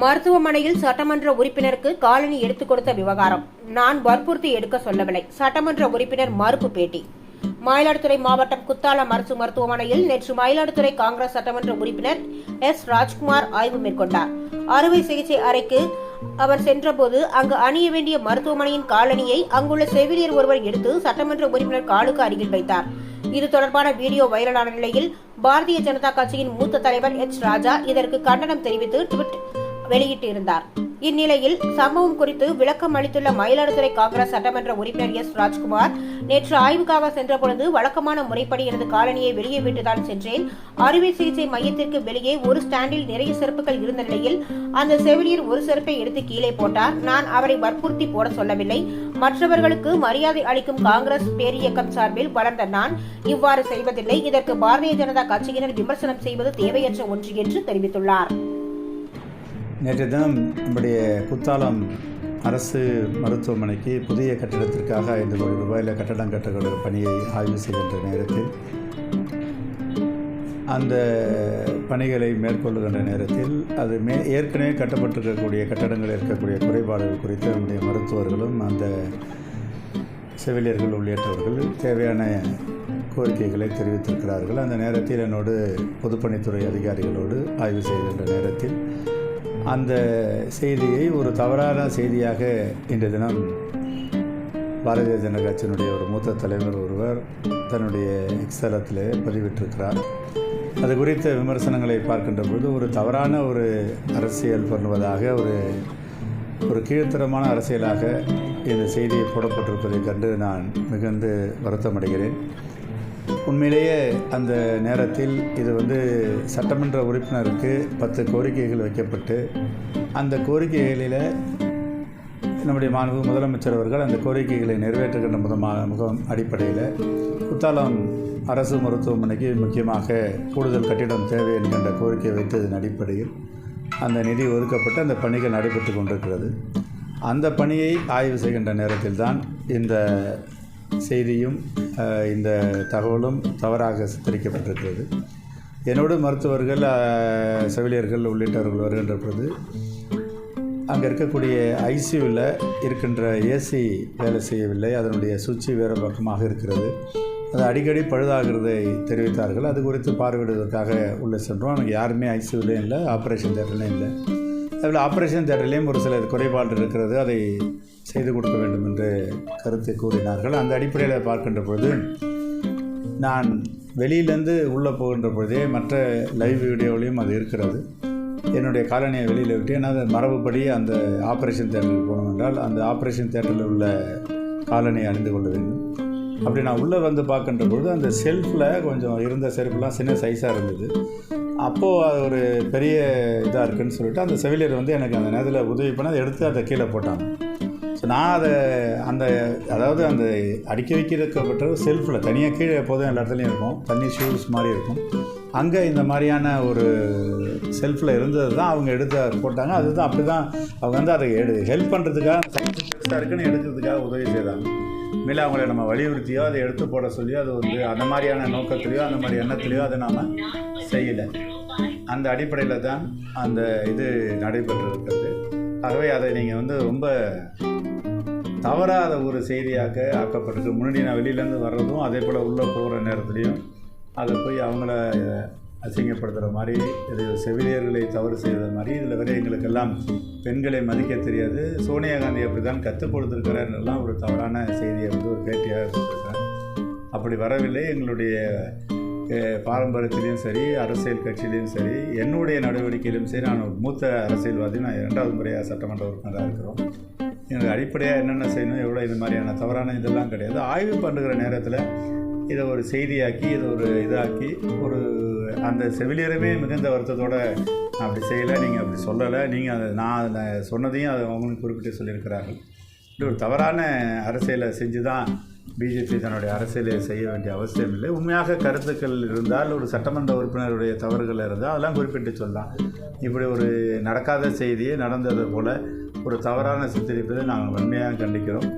மருத்துவமனையில் சட்டமன்ற உறுப்பினருக்கு காலனி எடுத்துக் கொடுத்த விவகாரம். நான் வற்புறுத்தி எடுக்க சொல்லவில்லை. சட்டமன்ற உறுப்பினர் மறுப்பு பேட்டி. மயிலாடுதுறை மாவட்டம் குத்தாலம் அரசு மருத்துவமனையில் நேற்று மயிலாடுதுறை காங்கிரஸ் சட்டமன்ற உறுப்பினர் எஸ். ராஜ்குமார் ஆய்வு மேற்கொண்டார். அறுவை சிகிச்சை அறைக்கு அவர் சென்றபோது அங்கு அணிய வேண்டிய மருத்துவமனையின் காலனியை அங்குள்ள செவிலியர் ஒருவர் எடுத்து சட்டமன்ற உறுப்பினர் காலுக்கு அருகில் வைத்தார். இது தொடர்பான வீடியோ வைரலான நிலையில் பாரதிய ஜனதா கட்சியின் மூத்த தலைவர் எச். ராஜா இதற்கு கண்டனம் தெரிவித்து ட்விட் வெளியிட்டிருந்தார். இந்நிலையில் சம்பவம் குறித்து விளக்கம் அளித்துள்ள மயிலாடுதுறை காங்கிரஸ் சட்டமன்ற உறுப்பினர் எஸ். ராஜ்குமார் நேற்று ஆய்வுக்காக சென்றபொழுது வழக்கமான முறைப்படி எனது காலனியை வெளியே விட்டுதான் சென்றேன். அறுவை சிகிச்சை மையத்திற்கு வெளியே ஒரு ஸ்டாண்டில் நிறைய செருப்புகள் இருந்த நிலையில் அந்த செவிலியர் ஒரு செருப்பை எடுத்து கீழே போட்டார். நான் அவரை வற்புறுத்தி போட சொல்லவில்லை. மற்றவர்களுக்கு மரியாதை அளிக்கும் காங்கிரஸ் பேரியக்கம் சார்பில் வளர்ந்த நான் இவ்வாறு செய்வதில்லை. இதற்கு பாரதிய ஜனதா கட்சியினர் விமர்சனம் செய்வது தேவையற்ற ஒன்று என்று தெரிவித்துள்ளார். நேற்று தினம் நம்முடைய குத்தாலம் அரசு மருத்துவமனைக்கு புதிய கட்டிடத்திற்காக ஐந்து கோடி ரூபாயில் கட்டடம் கட்டுகிற பணியை ஆய்வு செய்கின்ற நேரத்தில் அந்த பணிகளை மேற்கொள்ளுகின்ற நேரத்தில் அது மே ஏற்கனவே கட்டப்பட்டிருக்கக்கூடிய கட்டடங்கள் இருக்கக்கூடிய குறைபாடுகள் குறித்து நம்முடைய மருத்துவர்களும் அந்த செவிலியர்கள் உள்ளிட்டவர்கள் தேவையான கோரிக்கைகளை தெரிவித்திருக்கிறார்கள். அந்த நேரத்தில் என்னோடு பொதுப்பணித்துறை அதிகாரிகளோடு ஆய்வு செய்கின்ற நேரத்தில் அந்த செய்தியை ஒரு தவறான செய்தியாக இன்று தினம் பாரதிய ஜனதா கட்சியினுடைய ஒரு மூத்த தலைவர் ஒருவர் தன்னுடைய எக்ஸலத்தில் பதிவிட்டிருக்கிறார். அது குறித்த விமர்சனங்களை பார்க்கின்ற பொழுது ஒரு தவறான ஒரு அரசியல் பண்ணுவதாக ஒரு ஒரு கீழ்த்தரமான அரசியலாக இந்த செய்தியை போடப்பட்டிருப்பதைக் கண்டு நான் மிகுந்து வருத்தமடைகிறேன். உண்மையிலேயே அந்த நேரத்தில் இது வந்து சட்டமன்ற உறுப்பினருக்கு பத்து கோரிக்கைகள் வைக்கப்பட்டு அந்த கோரிக்கைகளில் நம்முடைய மாண்பு முதலமைச்சர் அவர்கள் அந்த கோரிக்கைகளை நிறைவேற்றுகின்ற முதமாக முகம் அடிப்படையில் குத்தாலம் அரசு மருத்துவமனைக்கு முக்கியமாக கூடுதல் கட்டிடம் தேவை என்கின்ற கோரிக்கை வைத்ததன் அடிப்படையில் அந்த நிதி ஒதுக்கப்பட்டு அந்த பணிகள் நடைபெற்று கொண்டிருக்கிறது. அந்த பணியை ஆய்வு செய்கின்ற நேரத்தில் தான் இந்த செய்தியும் இந்த தகவலும் தவறாக சித்தரிக்கப்பட்டிருக்கிறது. என்னோடு மருத்துவர்கள் செவிலியர்கள் உள்ளிட்டவர்கள் வருகின்ற பொழுது அங்கே இருக்கக்கூடிய ஐசியூவில் இருக்கின்ற ஏசி வேலை செய்யவில்லை. அதனுடைய சுவிட்சு வேறு பக்கமாக இருக்கிறது. அது அடிக்கடி பழுதாகிறதை தெரிவித்தார்கள். அது குறித்து பார்வையிடுவதற்காக உள்ளே சென்றோம். எனக்கு யாருமே ஐசியூலையும் இல்லை ஆப்ரேஷன் தேட்டர்லையும் இல்லை. அதில் ஆப்ரேஷன் தேட்டர்லேயும் ஒரு சில குறைபாடு இருக்கிறது. அதை செய்து கொடுக்க வேண்டும் என்று கருத்தை கூறினார்கள். அந்த அடிப்படையில் பார்க்கின்ற பொழுது நான் வெளியிலேருந்து உள்ளே போகின்ற பொழுதே மற்ற லைவ் வீடியோவிலையும் அது இருக்கிறது. என்னுடைய காலனியை வெளியில் விட்டு ஏன்னா அது மரபுப்படி அந்த ஆப்ரேஷன் தேட்டருக்கு போகணும் என்றால் அந்த ஆப்ரேஷன் தேட்டரில் உள்ள காலனியை அணிந்து கொள்ள வேண்டும். அப்படி நான் உள்ளே வந்து பார்க்கின்ற பொழுது அந்த செல்ஃபில் கொஞ்சம் இருந்த செருப்புலாம் சின்ன சைஸாக இருந்தது. அப்போது அது ஒரு பெரிய இதாக இருக்குதுன்னு சொல்லிட்டு அந்த செவிலியர் வந்து எனக்கு அந்த நேரத்தில் உதவி பண்ணி அதை எடுத்து அதை கீழே போட்டாங்க. ஸோ நான் அதை அந்த அதாவது அந்த அடுக்கி வைக்கப்பட்ட செல்ஃபில் தனியாக கீழே எப்போதும் எல்லா இடத்துலையும் இருக்கும். தண்ணி ஷூஸ் மாதிரி இருக்கும். அங்கே இந்த மாதிரியான ஒரு செல்ஃபில் இருந்தது தான் அவங்க எடுத்து போட்டாங்க. அதுதான் அப்படி தான் அவங்க வந்து அதை எடு ஹெல்ப் பண்ணுறதுக்காக பெருசாக இருக்குன்னு எடுக்கிறதுக்காக உதவி செய்தாங்க. மேலே அவங்கள நம்ம வலியுறுத்தியோ அதை எடுத்து போட சொல்லியோ அது வந்து அந்த மாதிரியான நோக்கத்திலையோ அந்த மாதிரி எண்ணத்துலையோ அதை நாம் செய்யலை. அந்த அடிப்படையில் தான் அந்த இது நடைபெற்றிருக்கிறது. ஆகவே அதை நீங்கள் வந்து ரொம்ப தவறாத ஒரு செய்தியாக ஆக்கப்பட்டிருக்கு. முன்னாடி நான் வெளியிலேருந்து வர்றதும் அதே போல் உள்ளே போகிற நேரத்துலையும் அதை போய் அவங்கள அசிங்கப்படுத்துகிற மாதிரி இது செவிலியர்களை தவறு செய்கிற மாதிரி இதில் வேறு எங்களுக்கெல்லாம் பெண்களை மதிக்க தெரியாது. சோனியா காந்தி அப்படி தான் கற்றுக் கொடுத்துருக்கிறாருன்னெல்லாம் ஒரு தவறான செய்தியை வந்து ஒரு பேட்டியாக கொடுத்துருக்கார் அப்படி வரவில்லை. எங்களுடைய பாரம்பரியத்திலையும் சரி அரசியல் கட்சியிலையும் சரி என்னுடைய நடவடிக்கையிலும் சரி நான் ஒரு மூத்த அரசியல்வாதி நான் இரண்டாவது முறையாக சட்டமன்ற உறுப்பினராக இருக்கிறோம். எனக்கு அடிப்படையாக என்னென்ன செய்யணும் எவ்வளோ இது மாதிரியான தவறான இதெல்லாம் கிடையாது. ஆய்வு பண்ணுகிற நேரத்தில் இதை ஒரு செய்தியாக்கி இதை ஒரு இதாக்கி ஒரு அந்த செவிலியரவே மிகுந்த வருத்தத்தோடு நான் அப்படி செய்யலை நீங்கள் அப்படி சொல்லலை நீங்கள் அதை நான் அதை சொன்னதையும் அதை அவங்களுக்கு குறிப்பிட்டு சொல்லியிருக்கிறார்கள். இப்படி ஒரு தவறான அரசியலை செஞ்சு தான் பிஜேபி தன்னுடைய அரசியலை செய்ய வேண்டிய அவசியம் இல்லை. உண்மையாக கருத்துக்கள் இருந்தால் ஒரு சட்டமன்ற உறுப்பினருடைய தவறுகள் இருந்தால் அதெல்லாம் குறிப்பிட்டு சொல்லலாம். இப்படி ஒரு நடக்காத செய்தியே நடந்தது போல் ஒரு தவறான சித்தரிப்பதை நாங்கள் வன்மையாக கண்டிக்கிறோம்.